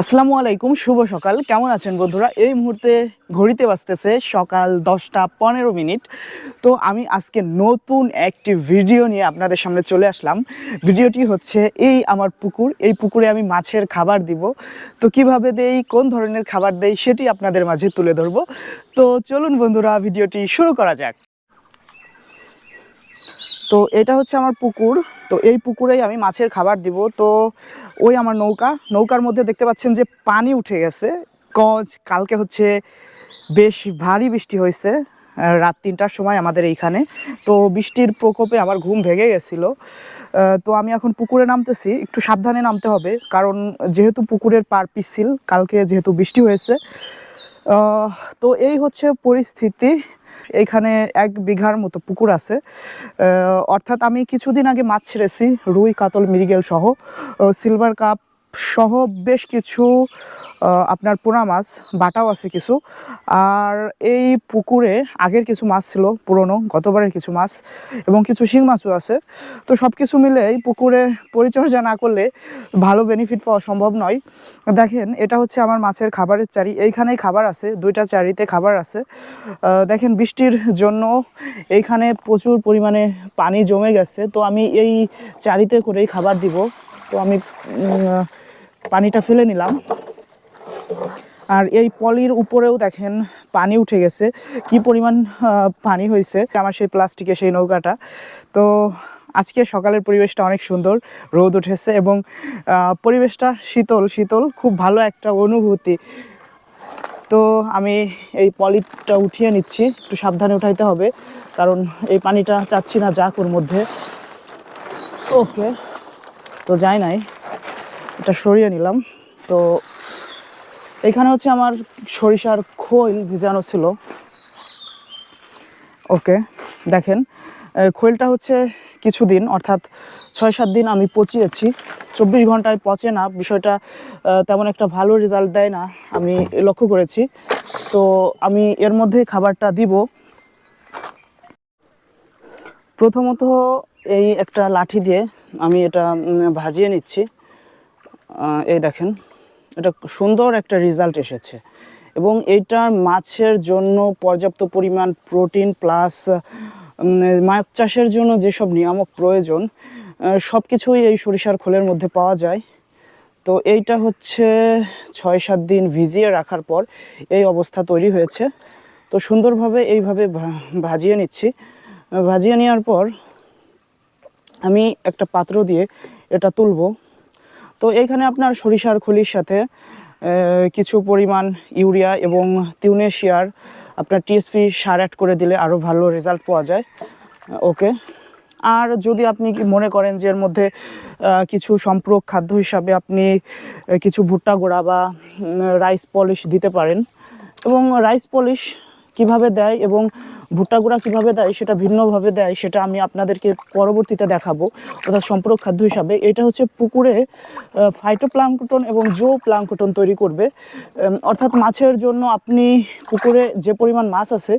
আসসালামু আলাইকুম, শুভ সকাল। কেমন আছেন বন্ধুরা? এই মুহূর্তে ঘড়িতে বাজতেছে সকাল দশটা পনেরো মিনিট। তো আমি আজকে নতুন একটি ভিডিও নিয়ে আপনাদের সামনে চলে আসলাম। ভিডিওটি হচ্ছে এই আমার পুকুর। এই পুকুরে আমি মাছের খাবার দিব। তো কীভাবে দেই, কোন ধরনের খাবার দেই, সেটি আপনাদের মাঝে তুলে ধরবো। তো চলুন বন্ধুরা, ভিডিওটি শুরু করা যাক। তো এটা হচ্ছে আমার পুকুর। তো এই পুকুরেই আমি মাছের খাবার দিব। তো ওই আমার নৌকা। নৌকার মধ্যে দেখতে পাচ্ছেন যে পানি উঠে গেছে। কজ, কালকে হচ্ছে বেশ ভারী বৃষ্টি হয়েছে রাত তিনটার সময় আমাদের এইখানে। তো বৃষ্টির প্রকোপে আমার ঘুম ভেঙে গেছিল। তো আমি এখন পুকুরে নামতেছি। একটু সাবধানে নামতে হবে। কারণ যেহেতু পুকুরের পার পিছিল, কালকে যেহেতু বৃষ্টি হয়েছে। তো এই হচ্ছে পরিস্থিতি। এইখানে এক বিঘার মতো পুকুর আছে। অর্থাৎ আমি কিছুদিন আগে মাছ ছেড়েছি, রুই, কাতল, মৃগেল সহ। সিলভার কাপ সহ বেশ কিছু আপনার পোনা মাছ, বাটাও আছে কিছু। আর এই পুকুরে আগের কিছু মাছ ছিল, পুরনো, গতবারের কিছু মাছ এবং কিছু শিং মাছও আছে। তো সব কিছু মিলে এই পুকুরে পরিচর্যা না করলে ভালো বেনিফিট পাওয়া সম্ভব নয়। দেখেন, এটা হচ্ছে আমার মাছের খাবারের চারি, এইখানেই খাবার আছে, দুইটা চারিতে খাবার আছে। দেখেন বৃষ্টির জন্য এইখানে প্রচুর পরিমাণে পানি জমে গেছে। তো আমি এই চারিতে করেই খাবার দিব। তো আমি পানিটা ফেলে নিলাম। আর এই পলির উপরেও দেখেন পানি উঠে গেছে। কি পরিমাণ পানি হয়েছে। আমার সেই প্লাস্টিকের সেই নৌকাটা। তো আজকে সকালের পরিবেশটা অনেক সুন্দর, রোদ উঠেছে এবং পরিবেশটা শীতল শীতল, খুব ভালো একটা অনুভূতি। তো আমি এই পলিটা উঠিয়ে নিচ্ছি, একটু সাবধানে উঠাইতে হবে, কারণ এই পানিটা চাচ্ছি না যাক ওর মধ্যে। ওকে, তো যাই নাই। এটা সরিয়ে নিলাম। তো এখানে হচ্ছে আমার সরিষার খৈল ভিজানো ছিল। ওকে, দেখেন খৈলটা হচ্ছে কিছুদিন, অর্থাৎ ছয় সাত দিন আমি পচিয়েছি। চব্বিশ ঘন্টায় পচে না, বিষয়টা তেমন একটা ভালো রেজাল্ট দেয় না, আমি লক্ষ্য করেছি। তো আমি এর মধ্যে খাবারটা দিব। প্রথমত এই একটা লাঠি দিয়ে আমি এটা ভাজিয়ে নিচ্ছি। এই দেখেন, এটা সুন্দর একটা রেজাল্ট এসেছে। এবং এইটা মাছের জন্য পর্যাপ্ত পরিমাণ প্রোটিন প্লাস মাছ চাষের জন্য যেসব নিয়ামক প্রয়োজন সব কিছুই এই সরিষার খোলের মধ্যে পাওয়া যায়। তো এইটা হচ্ছে ছয় সাত দিন ভিজিয়ে রাখার পর এই অবস্থা তৈরি হয়েছে। তো সুন্দরভাবে এইভাবে ভাজিয়ে নিচ্ছি। ভাজিয়ে নেওয়ার পর আমি একটা পাত্র দিয়ে এটা তুলবো। তো এইখানে আপনার সরিষার খলির সাথে কিছু পরিমাণ ইউরিয়া এবং তিউনেশিয়ার আপনার টিএসপি সার অ্যাড করে দিলে আরও ভালো রেজাল্ট পাওয়া যায়। ওকে আর যদি আপনি কি মনে করেন যে এর মধ্যে কিছু সম্পূরক খাদ্য হিসাবে আপনি কিছু ভুট্টা গোড়া বা রাইস পলিশ দিতে পারেন। এবং রাইস পলিশ কীভাবে দেয় এবং ভুট্টা গুঁড়া কীভাবে দেয়, সেটা ভিন্নভাবে দেয়, সেটা আমি আপনাদেরকে পরবর্তীতে দেখাবো। অর্থাৎ সম্পূরক খাদ্য হিসাবে। এটা হচ্ছে পুকুরে ফাইটো ফাইটোপ্লাঙ্কটন এবং জো প্লাঙ্কটন তৈরি করবে। অর্থাৎ মাছের জন্য আপনি পুকুরে যে পরিমাণ মাছ আছে,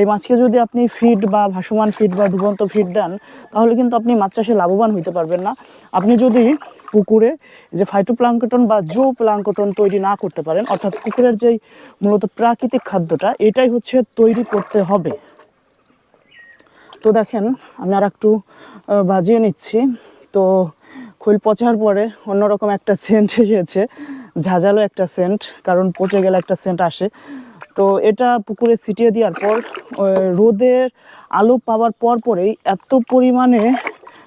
এই মাছকে যদি আপনি ফিড বা ভাসমান ফিড বা ডুবন্ত ফিড দেন, তাহলে কিন্তু আপনি মাছ চাষে লাভবান হইতে পারবেন না। আপনি যদি পুকুরে যে ফাইটো ফাইটোপ্লাঙ্কটন বা জো প্লাঙ্কটন তৈরি না করতে পারেন, অর্থাৎ পুকুরের যেই মূলত প্রাকৃতিক খাদ্যটা, এটাই হচ্ছে তৈরি করতে হবে। তো দেখেন, আমি আর একটু ভাজিয়ে নিচ্ছি। তো খৈল পচার পরে অন্যরকম একটা সেন্ট এসেছে, ঝাঁঝালো একটা সেন্ট কারণ পচে গেলে একটা সেন্ট আসে। তো এটা পুকুরে ছিটিয়ে দেওয়ার পর রোদের আলো পাওয়ার পর পরেই এত পরিমাণে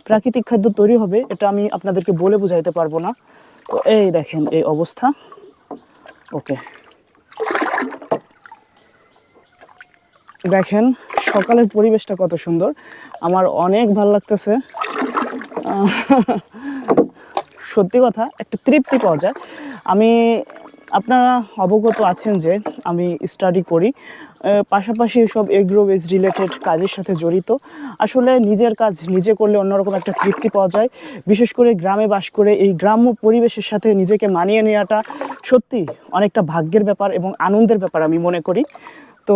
প্রাকৃতিক খাদ্য তৈরি হবে, এটা আমি আপনাদেরকে বলে বোঝাইতে পারব না। তো এই দেখেন, এই অবস্থা। ওকে। দেখেন সকালের পরিবেশটা কত সুন্দর। আমার অনেক ভালো লাগতেছে। সত্যি কথা, একটা তৃপ্তি পাওয়া যায়। আমি, আপনারা অবগত আছেন যে আমি স্টাডি করি। পাশাপাশি সব এগ্রো বেস রিলেটেড কাজের সাথে জড়িত। আসলে নিজের কাজ নিজে করলে অন্যরকম একটা তৃপ্তি পাওয়া যায়। বিশেষ করে গ্রামে বাস করে এই গ্রাম্য পরিবেশের সাথে নিজেকে মানিয়ে নেওয়াটা সত্যি অনেকটা ভাগ্যের ব্যাপার এবং আনন্দের ব্যাপার আমি মনে করি। তো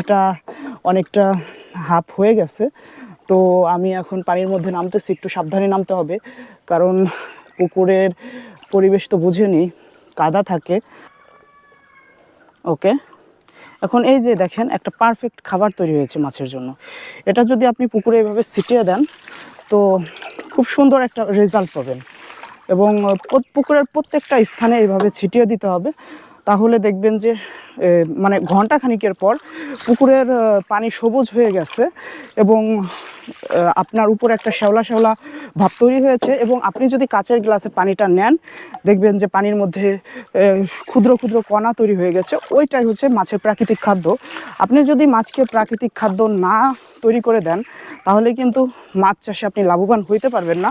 এটা অনেকটা হাফ হয়ে গেছে। তো আমি এখন পানির মধ্যে নামতেছি, একটু সাবধানে নামতে হবে। কারণ পুকুরের পরিবেশ তো বুঝে বুঝেনি, কাদা থাকে। ওকে, এখন এই যে দেখেন, একটা পারফেক্ট খাবার তৈরি হয়েছে মাছের জন্য। এটা যদি আপনি পুকুরে এভাবে ছিটিয়ে দেন, তো খুব সুন্দর একটা রেজাল্ট পাবেন। এবং পুকুরের প্রত্যেকটা স্থানে এইভাবে ছিটিয়ে দিতে হবে। তাহলে দেখবেন যে মানে ঘণ্টা খানিকের পর পুকুরের পানি সবুজ হয়ে গেছে এবং আপনার উপরে একটা শ্যাওলা শ্যাওলা ভাব তৈরি হয়েছে এবং আপনি যদি কাচের গ্লাসে পানিটা নেন, দেখবেন যে পানির মধ্যে ক্ষুদ্র ক্ষুদ্র কণা তৈরি হয়ে গেছে। ওইটাই হচ্ছে মাছের প্রাকৃতিক খাদ্য। আপনি যদি মাছকে প্রাকৃতিক খাদ্য না তৈরি করে দেন, তাহলে কিন্তু মাছ চাষে আপনি লাভবান হইতে পারবেন না।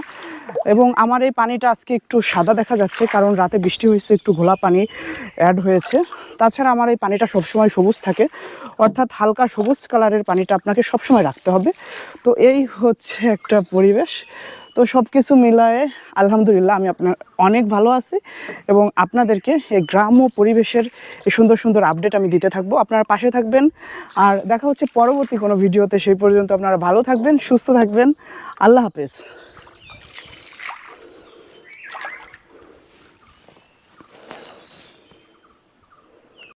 এবং আমার এই পানিটা আজকে একটু সাদা দেখা যাচ্ছে, কারণ রাতে বৃষ্টি হয়েছে, একটু ঘোলা পানি অ্যাড হয়েছে। তাছাড়া আমার এই পানিটা সবসময় সবুজ থাকে। অর্থাৎ হালকা সবুজ কালারের পানিটা আপনাকে সবসময় রাখতে হবে। তো এই হচ্ছে একটা পরিবেশ। তো সব কিছু মিলায়ে আলহামদুলিল্লাহ আমি আপনার অনেক ভালো আছি এবং আপনাদেরকে এই গ্রাম ও পরিবেশের এই সুন্দর সুন্দর আপডেট আমি দিতে থাকব। আপনারা পাশে থাকবেন। আর দেখা হচ্ছে পরবর্তী কোনো ভিডিওতে, সেই পর্যন্ত আপনারা ভালো থাকবেন, সুস্থ থাকবেন। আল্লাহ হাফেজ।